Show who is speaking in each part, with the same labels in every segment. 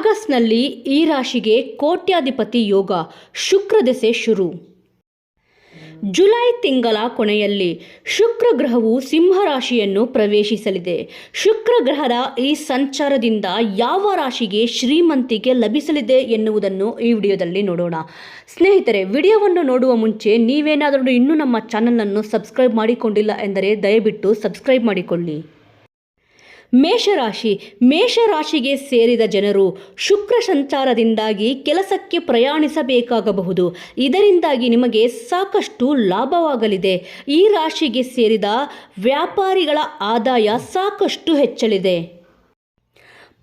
Speaker 1: ಆಗಸ್ಟ್ನಲ್ಲಿ ಈ ರಾಶಿಗೆ ಕೋಟ್ಯಾಧಿಪತಿ ಯೋಗ ಶುಕ್ರ ದೆಸೆ ಶುರು. ಜುಲೈ ತಿಂಗಳ ಕೊನೆಯಲ್ಲಿ ಶುಕ್ರ ಗ್ರಹವು ಸಿಂಹರಾಶಿಯನ್ನು ಪ್ರವೇಶಿಸಲಿದೆ. ಶುಕ್ರ ಗ್ರಹದ ಈ ಸಂಚಾರದಿಂದ ಯಾವ ರಾಶಿಗೆ ಶ್ರೀಮಂತಿಕೆ ಲಭಿಸಲಿದೆ ಎನ್ನುವುದನ್ನು ಈ ವಿಡಿಯೋದಲ್ಲಿ ನೋಡೋಣ. ಸ್ನೇಹಿತರೆ, ವಿಡಿಯೋವನ್ನು ನೋಡುವ ಮುಂಚೆ ನೀವೇನಾದರೂ ಇನ್ನೂ ನಮ್ಮ ಚಾನಲನ್ನು ಸಬ್ಸ್ಕ್ರೈಬ್ ಮಾಡಿಕೊಂಡಿಲ್ಲ ಎಂದರೆ ದಯವಿಟ್ಟು ಸಬ್ಸ್ಕ್ರೈಬ್ ಮಾಡಿಕೊಳ್ಳಿ. ಮೇಷರಾಶಿ. ಮೇಷರಾಶಿಗೆ ಸೇರಿದ ಜನರು ಶುಕ್ರ ಸಂಚಾರದಿಂದಾಗಿ ಕೆಲಸಕ್ಕೆ ಪ್ರಯಾಣಿಸಬೇಕಾಗಬಹುದು. ಇದರಿಂದಾಗಿ ನಿಮಗೆ ಸಾಕಷ್ಟು ಲಾಭವಾಗಲಿದೆ. ಈ ರಾಶಿಗೆ ಸೇರಿದ ವ್ಯಾಪಾರಿಗಳ ಆದಾಯ ಸಾಕಷ್ಟು ಹೆಚ್ಚಲಿದೆ.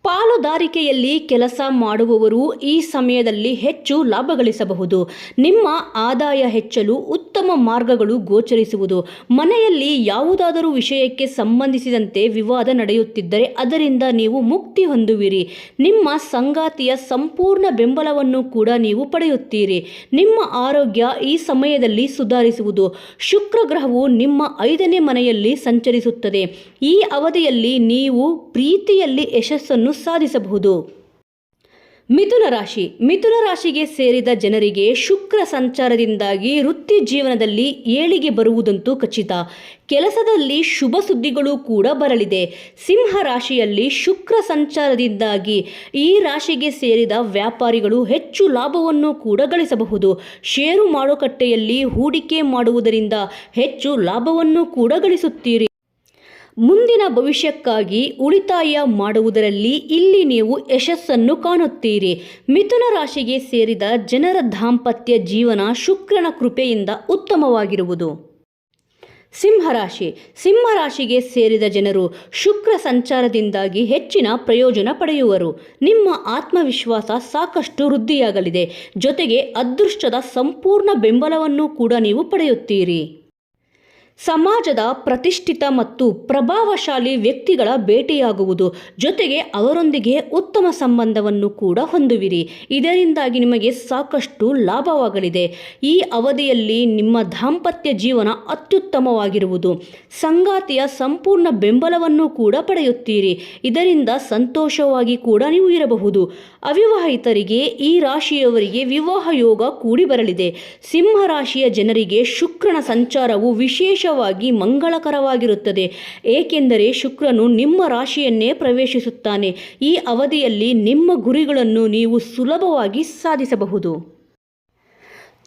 Speaker 1: ಪಾಲುದಾರಿಕೆಯಲ್ಲಿ ಕೆಲಸ ಮಾಡುವವರು ಈ ಸಮಯದಲ್ಲಿ ಹೆಚ್ಚು ಲಾಭ ಗಳಿಸಬಹುದು. ನಿಮ್ಮ ಆದಾಯ ಹೆಚ್ಚಲು ಉತ್ತಮ ಮಾರ್ಗಗಳು ಗೋಚರಿಸುವುದು. ಮನೆಯಲ್ಲಿ ಯಾವುದಾದರೂ ವಿಷಯಕ್ಕೆ ಸಂಬಂಧಿಸಿದಂತೆ ವಿವಾದ ನಡೆಯುತ್ತಿದ್ದರೆ ಅದರಿಂದ ನೀವು ಮುಕ್ತಿ ಹೊಂದುವಿರಿ. ನಿಮ್ಮ ಸಂಗಾತಿಯ ಸಂಪೂರ್ಣ ಬೆಂಬಲವನ್ನು ಕೂಡ ನೀವು ಪಡೆಯುತ್ತೀರಿ. ನಿಮ್ಮ ಆರೋಗ್ಯ ಈ ಸಮಯದಲ್ಲಿ ಸುಧಾರಿಸುವುದು. ಶುಕ್ರ ಗ್ರಹವು ನಿಮ್ಮ ಐದನೇ ಮನೆಯಲ್ಲಿ ಸಂಚರಿಸುತ್ತದೆ. ಈ ಅವಧಿಯಲ್ಲಿ ನೀವು ಪ್ರೀತಿಯಲ್ಲಿ ಯಶಸ್ಸನ್ನು ಸಾಧಿಸಬಹುದು. ಮಿಥುನ ರಾಶಿ. ಮಿಥುನ ರಾಶಿಗೆ ಸೇರಿದ ಜನರಿಗೆ ಶುಕ್ರ ಸಂಚಾರದಿಂದಾಗಿ ವೃತ್ತಿ ಜೀವನದಲ್ಲಿ ಏಳಿಗೆ ಬರುವುದಂತೂ ಖಚಿತ. ಕೆಲಸದಲ್ಲಿ ಶುಭ ಸುದ್ದಿಗಳು ಕೂಡ ಬರಲಿದೆ. ಸಿಂಹ ರಾಶಿಯಲ್ಲಿ ಶುಕ್ರ ಸಂಚಾರದಿಂದಾಗಿ ಈ ರಾಶಿಗೆ ಸೇರಿದ ವ್ಯಾಪಾರಿಗಳು ಹೆಚ್ಚು ಲಾಭವನ್ನು ಕೂಡ ಗಳಿಸಬಹುದು. ಷೇರು ಮಾರುಕಟ್ಟೆಯಲ್ಲಿ ಹೂಡಿಕೆ ಮಾಡುವುದರಿಂದ ಹೆಚ್ಚು ಲಾಭವನ್ನು ಕೂಡ ಗಳಿಸುತ್ತೀರಿ. ಮುಂದಿನ ಭವಿಷ್ಯಕ್ಕಾಗಿ ಉಳಿತಾಯ ಮಾಡುವುದರಲ್ಲಿ ಇಲ್ಲಿ ನೀವು ಯಶಸ್ಸನ್ನು ಕಾಣುತ್ತೀರಿ. ಮಿಥುನ ರಾಶಿಗೆ ಸೇರಿದ ಜನರ ದಾಂಪತ್ಯ ಜೀವನ ಶುಕ್ರನ ಕೃಪೆಯಿಂದ ಉತ್ತಮವಾಗಿರುವುದು. ಸಿಂಹರಾಶಿ ಸಿಂಹರಾಶಿಗೆ ಸೇರಿದ ಜನರು ಶುಕ್ರ ಸಂಚಾರದಿಂದಾಗಿ ಹೆಚ್ಚಿನ ಪ್ರಯೋಜನ ಪಡೆಯುವರು. ನಿಮ್ಮ ಆತ್ಮವಿಶ್ವಾಸ ಸಾಕಷ್ಟು ವೃದ್ಧಿಯಾಗಲಿದೆ. ಜೊತೆಗೆ ಅದೃಷ್ಟದ ಸಂಪೂರ್ಣ ಬೆಂಬಲವನ್ನು ಕೂಡ ನೀವು ಪಡೆಯುತ್ತೀರಿ. ಸಮಾಜದ ಪ್ರತಿಷ್ಠಿತ ಮತ್ತು ಪ್ರಭಾವಶಾಲಿ ವ್ಯಕ್ತಿಗಳ ಭೇಟಿಯಾಗುವುದು. ಜೊತೆಗೆ ಅವರೊಂದಿಗೆ ಉತ್ತಮ ಸಂಬಂಧವನ್ನು ಕೂಡ ಹೊಂದುವಿರಿ. ಇದರಿಂದಾಗಿ ನಿಮಗೆ ಸಾಕಷ್ಟು ಲಾಭವಾಗಲಿದೆ. ಈ ಅವಧಿಯಲ್ಲಿ ನಿಮ್ಮ ದಾಂಪತ್ಯ ಜೀವನ ಅತ್ಯುತ್ತಮವಾಗಿರುವುದು. ಸಂಗಾತಿಯ ಸಂಪೂರ್ಣ ಬೆಂಬಲವನ್ನು ಕೂಡ ಪಡೆಯುತ್ತೀರಿ. ಇದರಿಂದ ಸಂತೋಷವಾಗಿ ಕೂಡ ನೀವು ಇರಬಹುದು. ಅವಿವಾಹಿತರಿಗೆ ಈ ರಾಶಿಯವರಿಗೆ ವಿವಾಹ ಯೋಗ ಕೂಡಿ ಬರಲಿದೆ. ಸಿಂಹ ರಾಶಿಯ ಜನರಿಗೆ ಶುಕ್ರನ ಸಂಚಾರವು ವಿಶೇಷವಾಗಿ ಮಂಗಳಕರವಾಗಿರುತ್ತದೆ. ಏಕೆಂದರೆ ಶುಕ್ರನು ನಿಮ್ಮ ರಾಶಿಯನ್ನೇ ಪ್ರವೇಶಿಸುತ್ತಾನೆ. ಈ ಅವಧಿಯಲ್ಲಿ ನಿಮ್ಮ ಗುರಿಗಳನ್ನು ನೀವು ಸುಲಭವಾಗಿ ಸಾಧಿಸಬಹುದು.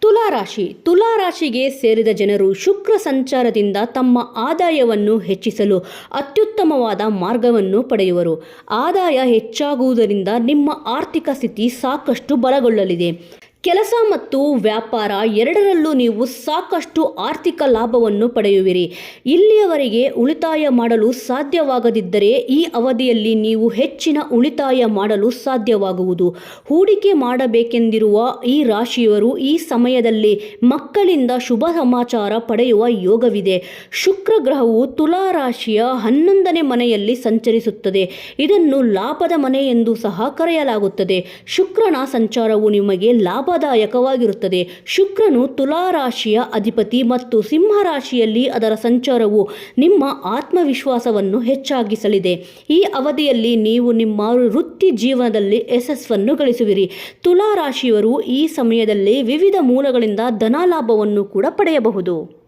Speaker 1: ತುಲಾರಾಶಿ. ತುಲಾರಾಶಿಗೆ ಸೇರಿದ ಜನರು ಶುಕ್ರ ಸಂಚಾರದಿಂದ ತಮ್ಮ ಆದಾಯವನ್ನು ಹೆಚ್ಚಿಸಲು ಅತ್ಯುತ್ತಮವಾದ ಮಾರ್ಗವನ್ನು ಪಡೆಯುವರು. ಆದಾಯ ಹೆಚ್ಚಾಗುವುದರಿಂದ ನಿಮ್ಮ ಆರ್ಥಿಕ ಸ್ಥಿತಿ ಸಾಕಷ್ಟು ಬಲಗೊಳ್ಳಲಿದೆ. ಕೆಲಸ ಮತ್ತು ವ್ಯಾಪಾರ ಎರಡರಲ್ಲೂ ನೀವು ಸಾಕಷ್ಟು ಆರ್ಥಿಕ ಲಾಭವನ್ನು ಪಡೆಯುವಿರಿ. ಇಲ್ಲಿಯವರೆಗೆ ಉಳಿತಾಯ ಮಾಡಲು ಸಾಧ್ಯವಾಗದಿದ್ದರೆ ಈ ಅವಧಿಯಲ್ಲಿ ನೀವು ಹೆಚ್ಚಿನ ಉಳಿತಾಯ ಮಾಡಲು ಸಾಧ್ಯವಾಗುವುದು. ಹೂಡಿಕೆ ಮಾಡಬೇಕೆಂದಿರುವ ಈ ರಾಶಿಯವರು ಈ ಸಮಯದಲ್ಲಿ ಮಕ್ಕಳಿಂದ ಶುಭ ಸಮಾಚಾರ ಪಡೆಯುವ ಯೋಗವಿದೆ. ಶುಕ್ರ ಗ್ರಹವು ತುಲಾ ರಾಶಿಯ ಹನ್ನೊಂದನೇ ಮನೆಯಲ್ಲಿ ಸಂಚರಿಸುತ್ತದೆ. ಇದನ್ನು ಲಾಭದ ಮನೆ ಎಂದು ಸಹ ಕರೆಯಲಾಗುತ್ತದೆ. ಶುಕ್ರನ ಸಂಚಾರವು ನಿಮಗೆ ಲಾಭ ಲಾಭದಾಯಕವಾಗಿರುತ್ತದೆ. ಶುಕ್ರನು ತುಲಾ ರಾಶಿಯ ಅಧಿಪತಿ ಮತ್ತು ಸಿಂಹ ರಾಶಿಯಲ್ಲಿ ಅದರ ಸಂಚಾರವು ನಿಮ್ಮ ಆತ್ಮವಿಶ್ವಾಸವನ್ನು ಹೆಚ್ಚಾಗಿಸಲಿದೆ. ಈ ಅವಧಿಯಲ್ಲಿ ನೀವು ನಿಮ್ಮ ವೃತ್ತಿ ಜೀವನದಲ್ಲಿ ಯಶಸ್ಸನ್ನು ಗಳಿಸುವಿರಿ. ತುಲಾ ರಾಶಿಯವರು ಈ ಸಮಯದಲ್ಲಿ ವಿವಿಧ ಮೂಲಗಳಿಂದ ಧನಲಾಭವನ್ನು ಕೂಡ ಪಡೆಯಬಹುದು.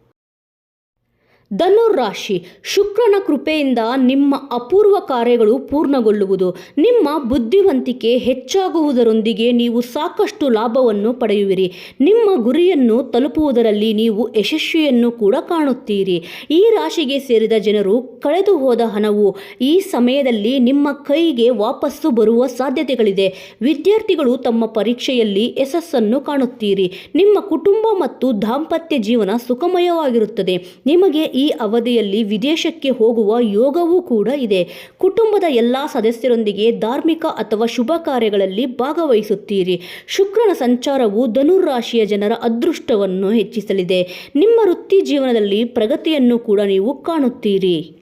Speaker 1: ಧನುರ್ ರಾಶಿ ಶುಕ್ರನ ಕೃಪೆಯಿಂದ ನಿಮ್ಮ ಅಪೂರ್ವ ಕಾರ್ಯಗಳು ಪೂರ್ಣಗೊಳ್ಳುವುದು. ನಿಮ್ಮ ಬುದ್ಧಿವಂತಿಕೆ ಹೆಚ್ಚಾಗುವುದರೊಂದಿಗೆ ನೀವು ಸಾಕಷ್ಟು ಲಾಭವನ್ನು ಪಡೆಯುವಿರಿ. ನಿಮ್ಮ ಗುರಿಯನ್ನು ತಲುಪುವುದರಲ್ಲಿ ನೀವು ಯಶಸ್ವಿಯನ್ನು ಕೂಡ ಕಾಣುತ್ತೀರಿ. ಈ ರಾಶಿಗೆ ಸೇರಿದ ಜನರು ಕಳೆದು ಹೋದ ಹಣವು ಈ ಸಮಯದಲ್ಲಿ ನಿಮ್ಮ ಕೈಗೆ ವಾಪಸ್ಸು ಬರುವ ಸಾಧ್ಯತೆಗಳಿದೆ. ವಿದ್ಯಾರ್ಥಿಗಳು ತಮ್ಮ ಪರೀಕ್ಷೆಯಲ್ಲಿ ಯಶಸ್ಸನ್ನು ಕಾಣುತ್ತೀರಿ. ನಿಮ್ಮ ಕುಟುಂಬ ಮತ್ತು ದಾಂಪತ್ಯ ಜೀವನ ಸುಖಮಯವಾಗಿರುತ್ತದೆ. ನಿಮಗೆ ಈ ಅವಧಿಯಲ್ಲಿ ವಿದೇಶಕ್ಕೆ ಹೋಗುವ ಯೋಗವೂ ಕೂಡ ಇದೆ. ಕುಟುಂಬದ ಎಲ್ಲ ಸದಸ್ಯರೊಂದಿಗೆ ಧಾರ್ಮಿಕ ಅಥವಾ ಶುಭ ಕಾರ್ಯಗಳಲ್ಲಿ ಭಾಗವಹಿಸುತ್ತೀರಿ. ಶುಕ್ರನ ಸಂಚಾರವು ಧನುರಾಶಿಯ ಜನರ ಅದೃಷ್ಟವನ್ನು ಹೆಚ್ಚಿಸಲಿದೆ. ನಿಮ್ಮ ವೃತ್ತಿ ಜೀವನದಲ್ಲಿ ಪ್ರಗತಿಯನ್ನು ಕೂಡ ನೀವು ಕಾಣುತ್ತೀರಿ.